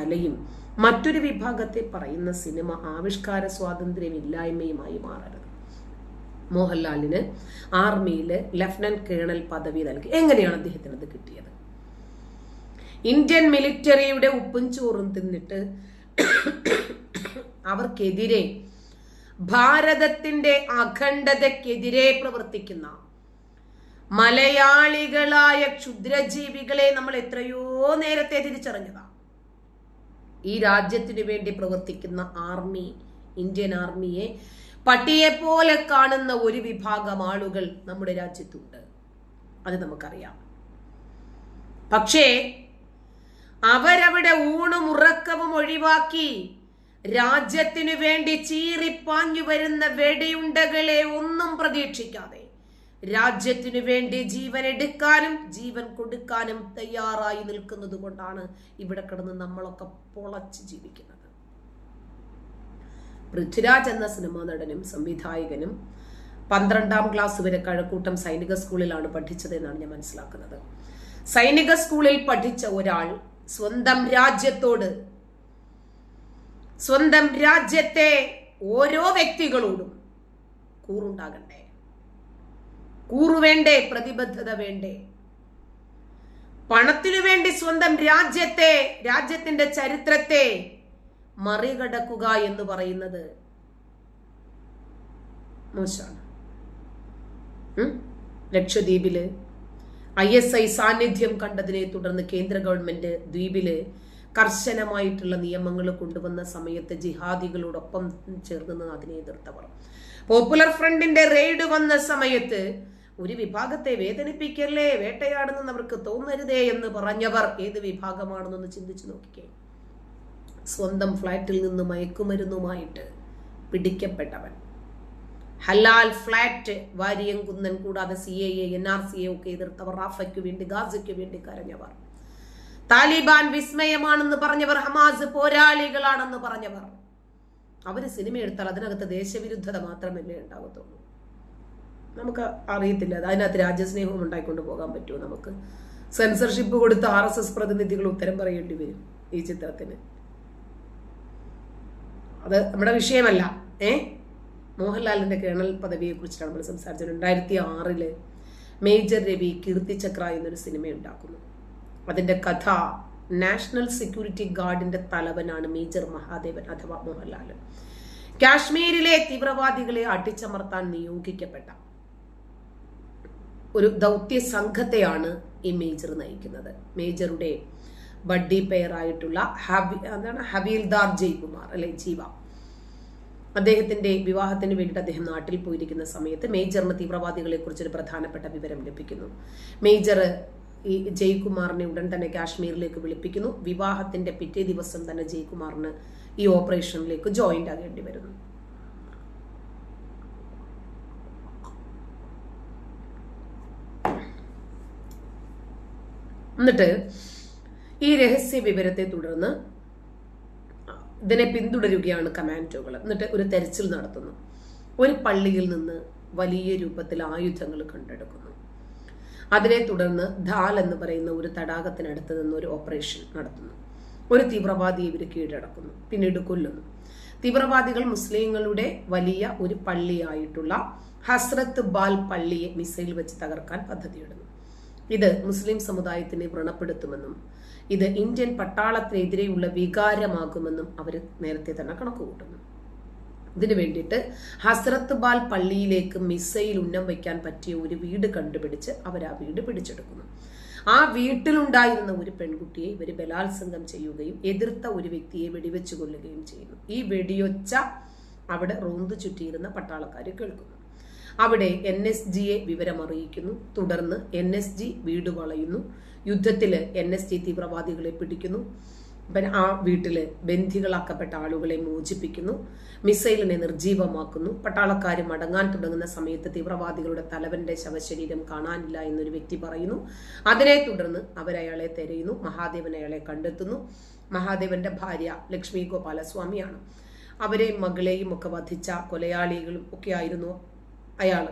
കലയും മറ്റൊരു വിഭാഗത്തെ പറയുന്ന സിനിമ ആവിഷ്കാര സ്വാതന്ത്ര്യമില്ലായ്മയുമായി മാറരുത്. മോഹൻലാലിന് ആർമിയിലെ ലഫ്റ്റനന്റ് കേണൽ പദവി നൽകി. എങ്ങനെയാണ് അദ്ദേഹത്തിന് അത് കിട്ടിയത്? ഇന്ത്യൻ മിലിറ്ററിയുടെ ഉപ്പും ചോറും തിന്നിട്ട് അവർക്കെതിരെ ഭാരതത്തിന്റെ അഖണ്ഡതക്കെതിരെ പ്രവർത്തിക്കുന്ന മലയാളികളായ ക്ഷുദ്രജീവികളെ നമ്മൾ എത്രയോ നേരത്തെ തിരിച്ചറിഞ്ഞതാ. ഈ രാജ്യത്തിനു വേണ്ടി പ്രവർത്തിക്കുന്ന ആർമി ഇന്ത്യൻ ആർമിയെ പട്ടിയെ പോലെ കാണുന്ന ഒരു വിഭാഗം ആളുകൾ നമ്മുടെ രാജ്യത്തുണ്ട്. അത് നമുക്കറിയാം. പക്ഷേ അവരവിടെ ഊണും ഉറക്കവും ഒഴിവാക്കി രാജ്യത്തിനു വേണ്ടി ചീറിപ്പാഞ്ഞു വരുന്ന വെടിയുണ്ടകളെ ഒന്നും പ്രതീക്ഷിക്കാതെ രാജ്യത്തിനു വേണ്ടി ജീവൻ എടുക്കാനും ജീവൻ കൊടുക്കാനും തയ്യാറായി നിൽക്കുന്നത് കൊണ്ടാണ് ഇവിടെ കിടന്ന് നമ്മളൊക്കെ പൊളച്ച് ജീവിക്കുന്നത്. പൃഥ്വിരാജ് എന്ന സിനിമാ നടനും സംവിധായകനും പന്ത്രണ്ടാം ക്ലാസ് വരെ കഴക്കൂട്ടം സൈനിക സ്കൂളിലാണ് പഠിച്ചത് എന്നാണ് ഞാൻ മനസ്സിലാക്കുന്നത്. സൈനിക സ്കൂളിൽ പഠിച്ച ഒരാൾ സ്വന്തം രാജ്യത്തോട് സ്വന്തം രാജ്യത്തെ ഓരോ വ്യക്തികളോടും കൂറുണ്ടാകണ്ടേ? കൂറു വേണ്ടേ പ്രതിബദ്ധത വേണ്ടേ? പണത്തിനു വേണ്ടി സ്വന്തം രാജ്യത്തെ രാജ്യത്തിന്റെ ചരിത്രത്തെ മറികടക്കുക എന്ന് പറയുന്നത് മോശമാണ്? ലക്ഷദ്വീപിൽ ഐ എസ് ഐ സാന്നിധ്യം കണ്ടതിനെ തുടർന്ന് കേന്ദ്ര ഗവൺമെന്റ് ദ്വീപിൽ കർശനമായിട്ടുള്ള നിയമങ്ങൾ കൊണ്ടുവന്ന സമയത്ത് ജിഹാദികളോടൊപ്പം ചേർന്ന് അതിനെ എതിർത്തവർ. പോപ്പുലർ ഫ്രണ്ടിന്റെ റെയ്ഡ് വന്ന സമയത്ത് ഒരു വിഭാഗത്തെ വേദനിപ്പിക്കല്ലേ വേട്ടയാടുന്നെന്ന് അവർക്ക് തോന്നരുതേ എന്ന് പറഞ്ഞവർ ഏത് വിഭാഗമാണെന്നൊന്ന് ചിന്തിച്ചു നോക്കിക്കേ. സ്വന്തം ഫ്ലാറ്റിൽ നിന്ന് മയക്കുമരുന്നുമായിട്ട് പിടിക്കപ്പെട്ടവൻ. ഹലാൽ ഫ്ലാറ്റ് വാരിയം കുന്നൻ കൂടാതെ C A N R C A ഒക്കെ എതിർത്തവർ റാഫയ്ക്ക് വേണ്ടി ഗാസയ്ക്ക് വേണ്ടി കരഞ്ഞവർ. താലിബാൻ വിസ്മയമാണെന്ന് പറഞ്ഞവർ ഹമാസ് പോരാളികളാണെന്ന് പറഞ്ഞവർ. അവർ സിനിമ എടുത്താൽ അതിനകത്ത് ദേശവിരുദ്ധത മാത്രമല്ലേ ഉണ്ടാകത്തുള്ളൂ നമുക്ക് അറിയത്തില്ല. അത് അതിനകത്ത് രാജ്യസ്നേഹവും ഉണ്ടായിക്കൊണ്ട് പോകാൻ പറ്റുമോ നമുക്ക്? സെൻസർഷിപ്പ് കൊടുത്ത ആർ എസ് എസ് പ്രതിനിധികൾ ഉത്തരം പറയേണ്ടി വരും ഈ ചിത്രത്തിന്. അത് നമ്മുടെ വിഷയമല്ല. ഏ? മോഹൻലാലിന്റെ കേണൽ പദവിയെ കുറിച്ചിട്ടാണ് നമ്മൾ സംസാരിച്ചത്. രണ്ടായിരത്തി ആറിൽ മേജർ രവി കീർത്തിചക്ര എന്നൊരു സിനിമ ഉണ്ടാക്കുന്നു. അതിന്റെ കഥ നാഷണൽ സെക്യൂരിറ്റി ഗാർഡിന്റെ തലവനാണ് മേജർ മഹാദേവൻ അഥവാ മോഹൻലാൽ കാശ്മീരിലെ തീവ്രവാദികളെ അടിച്ചമർത്താൻ നിയോഗിക്കപ്പെട്ട ഒരു ദൗത്യ സംഘത്തെയാണ് ഈ മേജർ നയിക്കുന്നത്. മേജറുടെ ബഡ്ഡി പെയറായിട്ടുള്ള ഹബി എന്താണ്? ഹബീൽദാർ ജയ്കുമാർ അല്ലെ? ജീവ. അദ്ദേഹത്തിന്റെ വിവാഹത്തിന് വേണ്ടിയിട്ട് അദ്ദേഹം നാട്ടിൽ പോയിരിക്കുന്ന സമയത്ത് മേജറിന് തീവ്രവാദികളെ കുറിച്ചൊരു പ്രധാനപ്പെട്ട വിവരം ലഭിക്കുന്നു. മേജർ ഈ ജയ്കുമാറിനെ ഉടൻ തന്നെ കാശ്മീരിലേക്ക് വിളിപ്പിക്കുന്നു. വിവാഹത്തിന്റെ പിറ്റേ ദിവസം തന്നെ ജയ്കുമാറിന് ഈ ഓപ്പറേഷനിലേക്ക് ജോയിന്റ് ആകേണ്ടി വരുന്നു. എന്നിട്ട് ഈ രഹസ്യ വിവരത്തെ തുടർന്ന് ഇതിനെ പിന്തുടരുകയാണ് കമാൻഡോകൾ. എന്നിട്ട് ഒരു തെരച്ചിൽ നടത്തുന്നു. ഒരു പള്ളിയിൽ നിന്ന് വലിയ രൂപത്തിൽ ആയുധങ്ങൾ കണ്ടെടുക്കുന്നു. അതിനെ തുടർന്ന് ധാൽ എന്ന് പറയുന്ന ഒരു തടാകത്തിനടുത്ത് നിന്ന് ഒരു ഓപ്പറേഷൻ നടത്തുന്നു. ഒരു തീവ്രവാദി ഇവർ കീഴടക്കുന്നു. പിന്നീട് കൊല്ലുന്നു. തീവ്രവാദികൾ മുസ്ലിങ്ങളുടെ വലിയ ഒരു പള്ളിയായിട്ടുള്ള ഹസ്രത്ത് ബാൽ പള്ളിയെ മിസൈൽ വെച്ച് തകർക്കാൻ പദ്ധതിയിടുന്നു. ഇത് മുസ്ലിം സമുദായത്തിനെ വ്രണപ്പെടുത്തുമെന്നും ഇത് ഇന്ത്യൻ പട്ടാളത്തിനെതിരെയുള്ള വികാരമാകുമെന്നും അവർ നേരത്തെ തന്നെ കണക്ക് കൂട്ടുന്നു ഇതിനു വേണ്ടിയിട്ട് ഹസ്രത്ത് ബാൽ പള്ളിയിലേക്ക് മിസൈൽ ഉന്നം വയ്ക്കാൻ പറ്റിയ ഒരു വീട് കണ്ടുപിടിച്ച് അവർ ആ വീട് പിടിച്ചെടുക്കുന്നു. ആ വീട്ടിലുണ്ടായിരുന്ന ഒരു പെൺകുട്ടിയെ ഇവർ ബലാത്സംഗം ചെയ്യുകയും എതിർത്ത ഒരു വ്യക്തിയെ വെടിവെച്ചു കൊല്ലുകയും ചെയ്യുന്നു. ഈ വെടിയൊച്ച അവിടെ റോന്തു ചുറ്റിയിരുന്ന പട്ടാളക്കാർ കേൾക്കുന്നു. അവിടെ എൻ എസ് ജിയെ വിവരമറിയിക്കുന്നു. തുടർന്ന് എൻ എസ് ജി വീട് വളയുന്നു. യുദ്ധത്തിൽ എൻ എസ് ജി തീവ്രവാദികളെ പിടിക്കുന്നു. ആ വീട്ടിൽ ബന്ധികളാക്കപ്പെട്ട ആളുകളെ മോചിപ്പിക്കുന്നു. മിസൈലിനെ നിർജീവമാക്കുന്നു പട്ടാളക്കാർ മടങ്ങാൻ തുടങ്ങുന്ന സമയത്ത് തീവ്രവാദികളുടെ തലവന്റെ ശവശരീരം കാണാനില്ല എന്നൊരു വ്യക്തി പറയുന്നു. അതിനെ തുടർന്ന് അവരയാളെ തെരയുന്നു. മഹാദേവൻ അയാളെ കണ്ടെത്തുന്നു. മഹാദേവന്റെ ഭാര്യ ലക്ഷ്മി ഗോപാലസ്വാമിയാണ്. അവരെയും മകളെയും ഒക്കെ വധിച്ച കൊലയാളികളും ഒക്കെ ആയിരുന്നു അയാൾ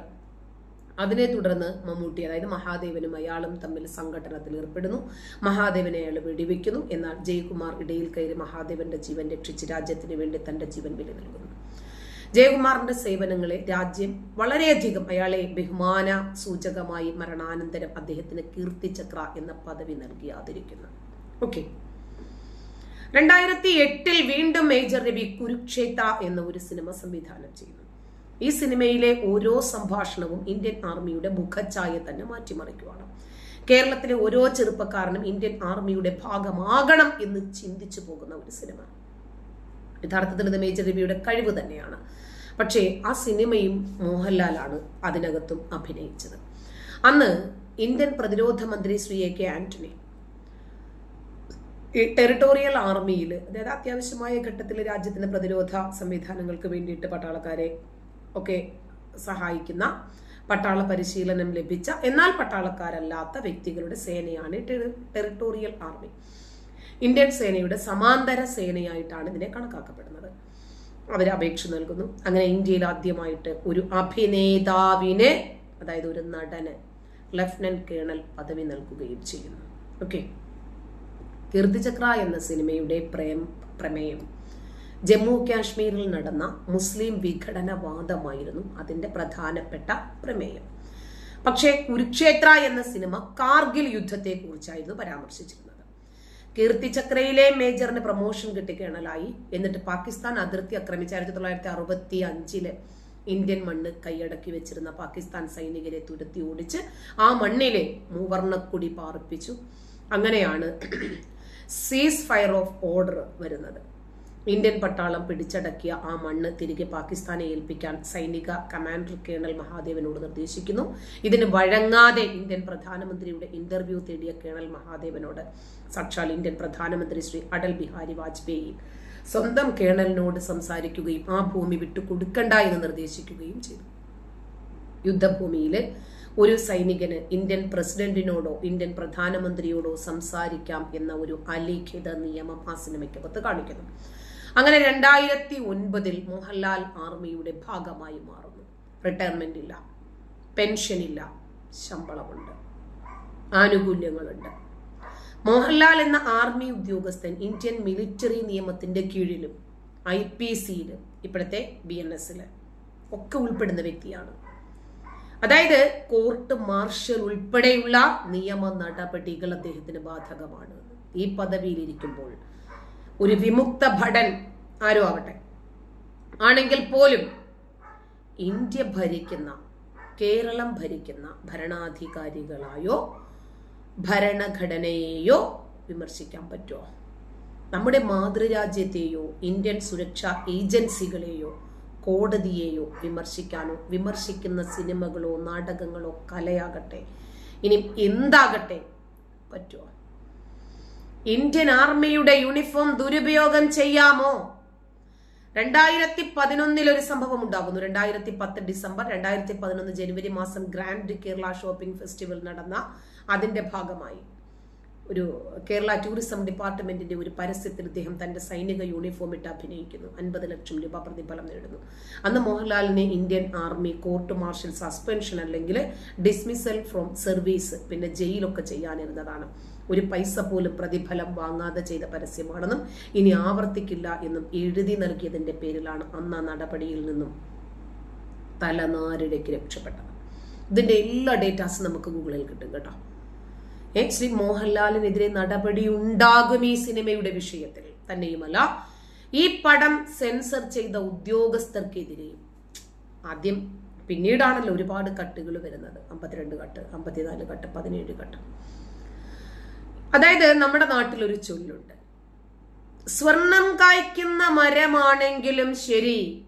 അതിനെ തുടർന്ന് മമ്മൂട്ടി അതായത് മഹാദേവനും അയാളും തമ്മിൽ സംഘടനത്തിൽ ഏർപ്പെടുന്നു. മഹാദേവനെ അയാൾ വെടിവെക്കുന്നു. എന്നാൽ ജയകുമാർ ഇടയിൽ കയറി മഹാദേവന്റെ ജീവൻ രക്ഷിച്ച് രാജ്യത്തിന് വേണ്ടി തന്റെ ജീവൻ വില നൽകുന്നു ജയകുമാറിന്റെ സേവനങ്ങളെ രാജ്യം വളരെയധികം അയാളെ ബഹുമാന സൂചകമായി മരണാനന്തരം അദ്ദേഹത്തിന് കീർത്തിചക്ര എന്ന പദവി നൽകി ആദരിക്കുന്നു. ഓക്കെ. രണ്ടായിരത്തി എട്ടിൽ വീണ്ടും മേജർ രവി കുരുക്ഷേത്ര എന്ന ഒരു സിനിമ സംവിധാനം ചെയ്യുന്നു. ഈ സിനിമയിലെ ഓരോ സംഭാഷണവും ഇന്ത്യൻ ആർമിയുടെ മുഖഛായ തന്നെ മാറ്റിമറിക്കുവാണ്. കേരളത്തിലെ ഓരോ ചെറുപ്പക്കാരനും ഇന്ത്യൻ ആർമിയുടെ ഭാഗമാകണം എന്ന് ചിന്തിച്ചു പോകുന്ന ഒരു സിനിമ. യഥാർത്ഥത്തിൽ ഇത് മേജർ രവിയുടെ കഴിവ് തന്നെയാണ്. പക്ഷേ ആ സിനിമയും മോഹൻലാലാണ് അതിനകത്തും അഭിനയിച്ചത്. അന്ന് ഇന്ത്യൻ പ്രതിരോധ മന്ത്രി ശ്രീ എ കെ ആന്റണി ഈ ടെറിട്ടോറിയൽ ആർമിയിൽ അതായത് അത്യാവശ്യമായ ഘട്ടത്തിൽ രാജ്യത്തിന്റെ പ്രതിരോധ സംവിധാനങ്ങൾക്ക് വേണ്ടിയിട്ട് പട്ടാളക്കാരെ ഒക്കെ സഹായിക്കുന്ന പട്ടാള പരിശീലനം ലഭിച്ച എന്നാൽ പട്ടാളക്കാരല്ലാത്ത വ്യക്തികളുടെ സേനയാണ് ടെറിട്ടോറിയൽ ആർമി. ഇന്ത്യൻ സേനയുടെ സമാന്തര സേനയായിട്ടാണ് ഇതിനെ കണക്കാക്കപ്പെടുന്നത്. അവർ അപേക്ഷ നൽകുന്നു. അങ്ങനെ ഇന്ത്യയിൽ ആദ്യമായിട്ട് ഒരു അഭിനേതാവിനെ അതായത് ഒരു നടന് ലഫ്റ്റനന്റ് കേണൽ പദവി നൽകുകയും ചെയ്യുന്നു. ഓക്കെ. കീർത്തിചക്ര എന്ന സിനിമയുടെ പ്രേം പ്രമേയം. ജമ്മു കാശ്മീരിൽ നടന്ന മുസ്ലിം വിഘടനവാദമായിരുന്നു അതിന്റെ പ്രധാനപ്പെട്ട പ്രമേയം. പക്ഷേ കുരുക്ഷേത്ര എന്ന സിനിമ കാർഗിൽ യുദ്ധത്തെ കുറിച്ചായിരുന്നു പരാമർശിച്ചിരുന്നത് കീർത്തിചക്രയിലെ മേജറിന് പ്രൊമോഷൻ കിട്ടി കേണലായി എന്നിട്ട് പാകിസ്ഥാൻ അതിർത്തി ആക്രമിച്ച ആയിരത്തി തൊള്ളായിരത്തി അറുപത്തി അഞ്ചിൽ ഇന്ത്യൻ മണ്ണ് കൈയടക്കി വെച്ചിരുന്ന പാകിസ്ഥാൻ സൈനികരെ തുരത്തി ഓടിച്ച് ആ മണ്ണിലെ മൂവർണക്കുടി പാർപ്പിച്ചു. അങ്ങനെയാണ് സീസ് ഫയർ ഓഫ് ഓർഡർ വരുന്നത്. ഇന്ത്യൻ പട്ടാളം പിടിച്ചടക്കിയ ആ മണ്ണ് തിരികെ പാകിസ്ഥാനെ ഏൽപ്പിക്കാൻ സൈനിക കമാൻഡർ കേണൽ മഹാദേവനോട് നിർദ്ദേശിക്കുന്നു. ഇതിന് വഴങ്ങാതെ ഇന്ത്യൻ പ്രധാനമന്ത്രിയുടെ ഇന്റർവ്യൂ തേടിയ കേണൽ മഹാദേവനോട് സാക്ഷാൽ ഇന്ത്യൻ പ്രധാനമന്ത്രി ശ്രീ അടൽ ബിഹാരി വാജ്പേയി സ്വന്തം കേണലിനോട് സംസാരിക്കുകയും ആ ഭൂമി വിട്ടുകൊടുക്കണ്ട എന്ന് നിർദ്ദേശിക്കുകയും ചെയ്തു. യുദ്ധഭൂമിയിൽ ഒരു സൈനികന് ഇന്ത്യൻ പ്രസിഡന്റിനോടോ ഇന്ത്യൻ പ്രധാനമന്ത്രിയോടോ സംസാരിക്കാം എന്ന ഒരു അലിഖിത നിയമം ആ സിനിമയ്ക്കകത്ത് കാണിക്കുന്നു. അങ്ങനെ രണ്ടായിരത്തി ഒൻപതിൽ മോഹൻലാൽ ആർമിയുടെ ഭാഗമായി മാറുന്നു. റിട്ടയർമെന്റ് ഇല്ല. പെൻഷൻ ഇല്ല. ശമ്പളമുണ്ട്. ആനുകൂല്യങ്ങളുണ്ട്. മോഹൻലാൽ എന്ന ആർമി ഉദ്യോഗസ്ഥൻ ഇന്ത്യൻ മിലിറ്ററി നിയമത്തിന്റെ കീഴിലും ഐ പി സിയിലും ഇപ്പോഴത്തെ ബി എൻ എസിൽ ഒക്കെ ഉൾപ്പെടുന്ന വ്യക്തിയാണ്. അതായത് കോർട്ട് മാർഷൽ ഉൾപ്പെടെയുള്ള നിയമ നടപടികൾ അദ്ദേഹത്തിന് ബാധകമാണ്. ഈ പദവിയിലിരിക്കുമ്പോൾ ഒരു വിമുക്ത ഭടൻ ആരോ ആവട്ടെ. ആണെങ്കിൽ പോലും ഇന്ത്യ ഭരിക്കുന്ന കേരളം ഭരിക്കുന്ന ഭരണാധികാരികളായോ ഭരണഘടനയെയോ വിമർശിക്കാൻ പറ്റുമോ നമ്മുടെ മാതൃരാജ്യത്തെയോ ഇന്ത്യൻ സുരക്ഷാ ഏജൻസികളെയോ കോടതിയെയോ വിമർശിക്കാനോ വിമർശിക്കുന്ന സിനിമകളോ നാടകങ്ങളോ കലയാകട്ടെ. ഇനി എന്താകട്ടെ? പറ്റുമോ ഇന്ത്യൻ ആർമിയുടെ യൂണിഫോം ദുരുപയോഗം ചെയ്യാമോ? രണ്ടായിരത്തി പതിനൊന്നിൽ ഒരു സംഭവം ഉണ്ടാകുന്നു. രണ്ടായിരത്തി പത്ത് ഡിസംബർ രണ്ടായിരത്തി പതിനൊന്ന് ജനുവരി മാസം ഗ്രാൻഡ് കേരള ഷോപ്പിംഗ് ഫെസ്റ്റിവൽ നടന്ന അതിന്റെ ഭാഗമായി. ഒരു കേരള ടൂറിസം ഡിപ്പാർട്ട്മെന്റിന്റെ ഒരു പരസ്യത്തിൽ ഇദ്ദേഹം തന്റെ സൈനിക യൂണിഫോം ഇട്ട് അഭിനയിക്കുന്നു. അൻപത് ലക്ഷം രൂപ പ്രതിഫലം നേടുന്നു. അന്ന് മോഹൻലാലിനെ Indian army court martial suspension അല്ലെങ്കിൽ ഡിസ്മിസൽ ഫ്രോം സർവീസ് പിന്നെ ജയിലൊക്കെ ചെയ്യാനിരുന്നതാണ്. ഒരു പൈസ പോലും പ്രതിഫലം വാങ്ങാതെ ചെയ്ത പരസ്യമാണെന്നും ഇനി ആവർത്തിക്കില്ല എന്നും എഴുതി നൽകിയതിന്റെ പേരിലാണ് അന്ന് ആ നടപടിയിൽ നിന്നും തലനാരിടയ്ക്ക് രക്ഷപ്പെട്ടത്. ഇതിന്റെ എല്ലാ ഡേറ്റാസും നമുക്ക് ഗൂഗിളിൽ കിട്ടും കേട്ടോ. ഏ ശ്രീ മോഹൻലാലിനെതിരെ നടപടി ഉണ്ടാകും ഈ സിനിമയുടെ വിഷയത്തിൽ. തന്നെയുമല്ല ഈ പടം സെൻസർ ചെയ്ത ഉദ്യോഗസ്ഥർക്കെതിരെയും ആദ്യം പിന്നീടാണല്ലോ ഒരുപാട് കട്ടുകൾ വരുന്നത്. അമ്പത്തിരണ്ട് കട്ട് അമ്പത്തിനാല് കട്ട് പതിനേഴ് കട്ട്. അതായത് നമ്മുടെ നാട്ടിലൊരു ചൊല്ലുണ്ട്. സ്വർണം കായ്ക്കുന്ന മരമാണെങ്കിലും ശരി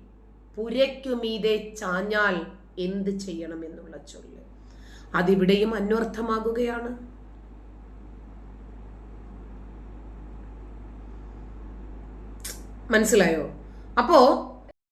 പുരയ്ക്കുമീതെ ചാഞ്ഞാൽ എന്ത് ചെയ്യണം എന്നുള്ള ചൊല്ല്. അതിവിടെയും അന്വർത്ഥമാകുകയാണ്. മനസ്സിലായോ? അപ്പോ